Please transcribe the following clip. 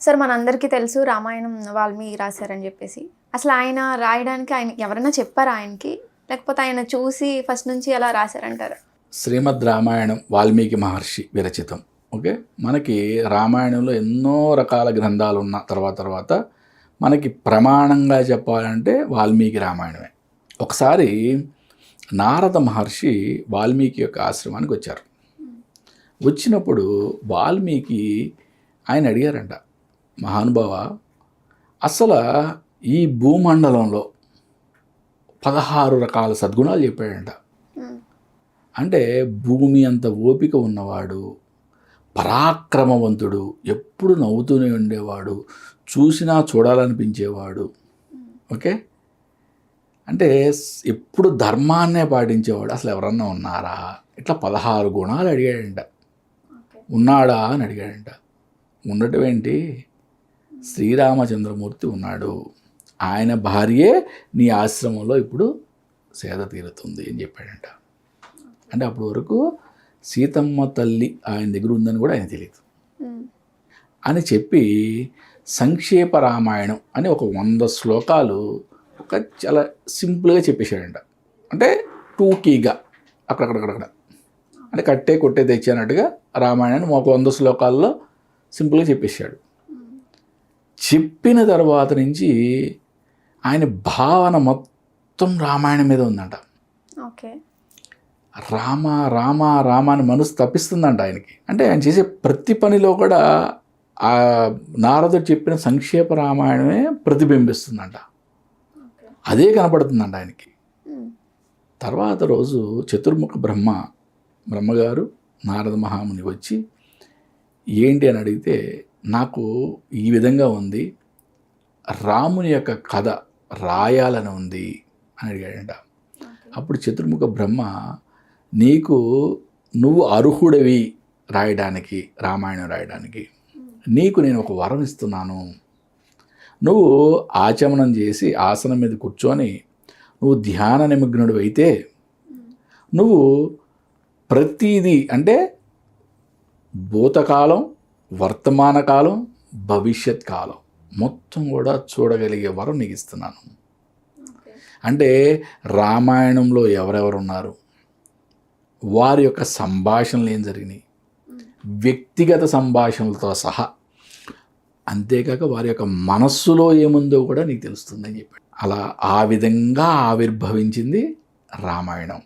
Sir మనందరికీ తెలుసు రామాయణం వాల్మీకి రాశారని చెప్పేసి. అసలు ఆయన రాయడానికి ఆయన ఎవరైనా చెప్పారా ఆయనకి? లేకపోతే ఆయన చూసి ఫస్ట్ నుంచి అలా రాశారంటారు? శ్రీమద్ రామాయణం వాల్మీకి మహర్షి విరచితం. ఓకే? మనకి రామాయణంలో ఎన్నో రకాల గ్రంథాలు ఉన్న తర్వాత తర్వాత మనకి ప్రమాణంగా చెప్పాలంటే వాల్మీకి రామాయణమే. ఒకసారి నారద మహర్షి వాల్మీకి యొక్క ఆశ్రమానికి వచ్చారు. వచ్చినప్పుడు వాల్మీకి ఆయన అడిగారంట మహానుభావ అసలు ఈ భూమండలంలో పదహారు రకాల సద్గుణాలు చెప్పాడంట. అంటే భూమి అంత ఓపిక ఉన్నవాడు పరాక్రమవంతుడు ఎప్పుడు నవ్వుతూనే ఉండేవాడు చూసినా చూడాలనిపించేవాడు. ఓకే? అంటే ఎప్పుడు ధర్మాన్నే పాటించేవాడు అసలు ఎవరన్నా ఉన్నారా? ఇట్లా పదహారు గుణాలు అడిగాడంట. ఉన్నాడా అని అడిగాడంట. ఉండటం ఏంటి? శ్రీరామచంద్రమూర్తి ఉన్నాడు. ఆయన భార్యే నీ ఆశ్రమంలో ఇప్పుడు సేద తీరుతుంది అని చెప్పాడంట. అంటే అప్పటి వరకు సీతమ్మ తల్లి ఆయన దగ్గర ఉందని కూడా ఆయన తెలియదు అని చెప్పి సంక్షేప రామాయణం అని ఒక వంద శ్లోకాలు ఒక చాలా సింపుల్గా చెప్పేశాడంట. అంటే టూకీగా అక్కడక్కడక్కడ అంటే కట్టే కొట్టే తెచ్చానట్టుగా రామాయణాన్ని ఒక వంద శ్లోకాల్లో సింపుల్గా చెప్పేశాడు. చెప్పిన తర్వాత నుంచి ఆయన భావన మొత్తం రామాయణం మీద ఉందంట. ఓకే. రామ రామ రామ అని మనసు తప్పిస్తుందంట ఆయనకి. అంటే ఆయన చేసే ప్రతి పనిలో కూడా ఆ నారదుడు చెప్పిన సంక్షేప రామాయణమే ప్రతిబింబిస్తుందంట. అదే కనపడుతుందంట ఆయనకి. తర్వాత రోజు చతుర్ముఖ బ్రహ్మ బ్రహ్మగారు నారద మహాముని వచ్చి ఏంటి అని అడిగితే నాకు ఈ విధంగా ఉంది. రాముని యొక్క కథ రాయాలని ఉంది అని అడిగాడంట. అప్పుడు చతుర్ముఖ బ్రహ్మ నీకు నువ్వు అర్హుడివి రాయడానికి రామాయణం రాయడానికి. నీకు నేను ఒక వరం ఇస్తున్నాను. నువ్వు ఆచమనం చేసి ఆసనం మీద కూర్చొని నువ్వు ధ్యాన నిమగ్నుడు అయితే నువ్వు ప్రతిదీ అంటే భూతకాలం వర్తమాన కాలం భవిష్యత్ కాలం. మొత్తం కూడా చూడగలిగే వరం నీకు ఇస్తున్నాను. అంటే రామాయణంలో ఎవరెవరు ఉన్నారు? వారి యొక్క సంభాషణలు ఏం జరిగినాయి? వ్యక్తిగత సంభాషణలతో సహా. అంతేకాక వారి యొక్క మనస్సులో ఏముందో కూడా నీకు తెలుస్తుందని చెప్పాడు. అలా ఆ విధంగా ఆవిర్భవించింది రామాయణం.